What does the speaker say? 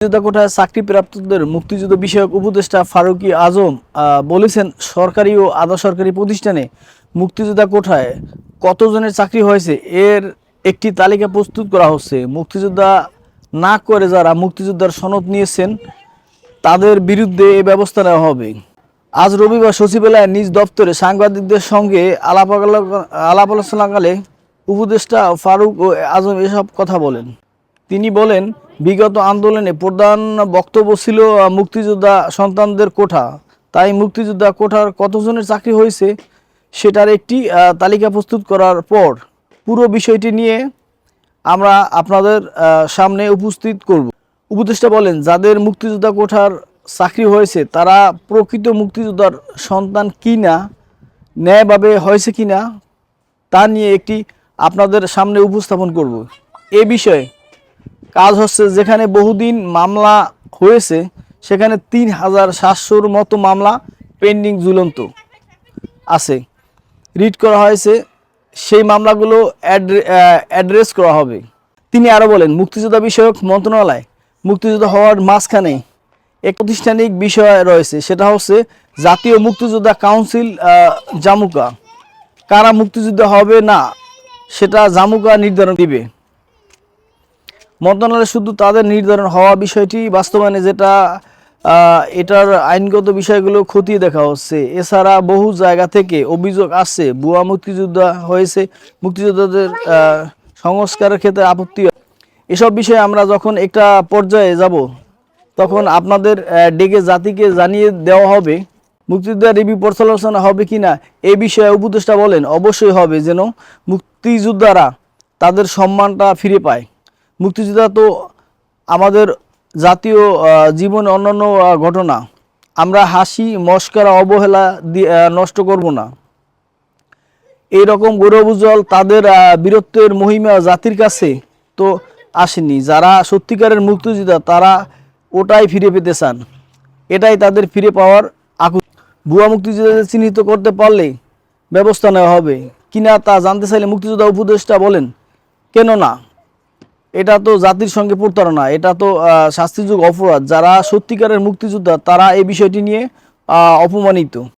মুক্তিযোদ্ধা কোঠায় চাকরিপ্রাপ্তদের মুক্তিযুদ্ধ বিষয়ক উপদেষ্টা ফারুকি আজম বলেছেন সরকারি ও আধা সরকারি প্রতিষ্ঠানে মুক্তিযোদ্ধা কোঠায় কতজনের চাকরি হয়েছে এর একটি তালিকা প্রস্তুত করা হচ্ছে। মুক্তিযোদ্ধা না করে যারা মুক্তিযোদ্ধার সনদ নিয়েছেন, তাদের বিরুদ্ধে এ ব্যবস্থা নেওয়া হবে। আজ রবিবার সচিবালয়ে নিজ দপ্তরে সাংবাদিকদের সঙ্গে আলাপ আলো- আলাপ আলোচনাকালে উপদেষ্টা ফারুক ও আজম এসব কথা বলেন। তিনি বলেন বিগত আন্দোলনে প্রধান বক্তব্য ছিল মুক্তিযোদ্ধা সন্তানদের কোঠা। তাই মুক্তিযোদ্ধা কোঠার কতজনের চাকরি হয়েছে সেটার একটি তালিকা প্রস্তুত করার পর পুরো বিষয়টি নিয়ে আমরা আপনাদের সামনে উপস্থিত করব। উপদেষ্টা বলেন, যাদের মুক্তিযোদ্ধা কোঠার চাকরি হয়েছে, তারা প্রকৃত মুক্তিযোদ্ধার সন্তান কি না ন্যায়ভাবে হয়েছে কি না তা নিয়ে একটি আপনাদের সামনে উপস্থাপন করব। এ বিষয়ে কাজ হচ্ছে যেখানে বহুদিন মামলা হয়েছে, সেখানে তিন হাজার সাতশোর মতো মামলা পেন্ডিং ঝুলন্ত আছে। রিড করা হয়েছে, সেই মামলাগুলো অ্যাড্রে- অ্যাড্রেস করা হবে। তিনি আরও বলেন, মুক্তিযোদ্ধা বিষয়ক মন্ত্রণালয় মুক্তিযোদ্ধা হওয়ার মাঝখানে এক প্রতিষ্ঠানিক বিষয় রয়েছে, সেটা হচ্ছে জাতীয় মুক্তিযোদ্ধা কাউন্সিল জামুকা। কারা মুক্তিযোদ্ধা হবে না, সেটা জামুকা নির্ধারণ দিবে। মন্ত্রণালয় শুধু তাদের নির্ধারণ হওয়া বিষয়টি, বাস্তবায়নে যেটা এটার আইনগত বিষয়গুলো খতিয়ে দেখা হচ্ছে। এছাড়া বহু জায়গা থেকে অভিযোগ আসছে, ভুয়া মুক্তিযোদ্ধা হয়েছে, মুক্তিযোদ্ধাদের সংস্কারের ক্ষেত্রে আপত্তি এসব বিষয়ে আমরা যখন একটা পর্যায়ে যাব, তখন আপনাদের ডেকে জাতিকে জানিয়ে দেওয়া হবে মুক্তিযোদ্ধা রিভিউ পর্যালোচনা হবে কিনা এ বিষয়ে উপদেষ্টা বলেন, অবশ্যই হবে যেন মুক্তিযোদ্ধারা তাদের সম্মানটা ফিরে পায়। মুক্তিযোদ্ধা তো আমাদের জাতীয় জীবনে অন্যান্য ঘটনা। আমরা হাসি, মস্করা, অবহেলা নষ্ট করব না। এই রকম গৌরব উজ্জ্বল তাদের বীরত্বের মহিমা জাতির কাছে তো আসেনি। যারা সত্যিকারের মুক্তিযোদ্ধা, তারা ওটাই ফিরে পেতে চান। এটাই তাদের ফিরে পাওয়ার আকু ভুয়া মুক্তিযোদ্ধাদের চিহ্নিত করতে পারলে ব্যবস্থা নেওয়া হবে। কিনা তা জানতে চাইলে মুক্তিযোদ্ধা উপদেষ্টা বলেন, কেন না? এটা তো জাতির সঙ্গে প্রতারণা, এটা তো শাস্তিযোগ অপরাধ। যারা সত্যিকারের মুক্তিযোদ্ধা, তারা এই বিষয়টি নিয়ে অপমানিত।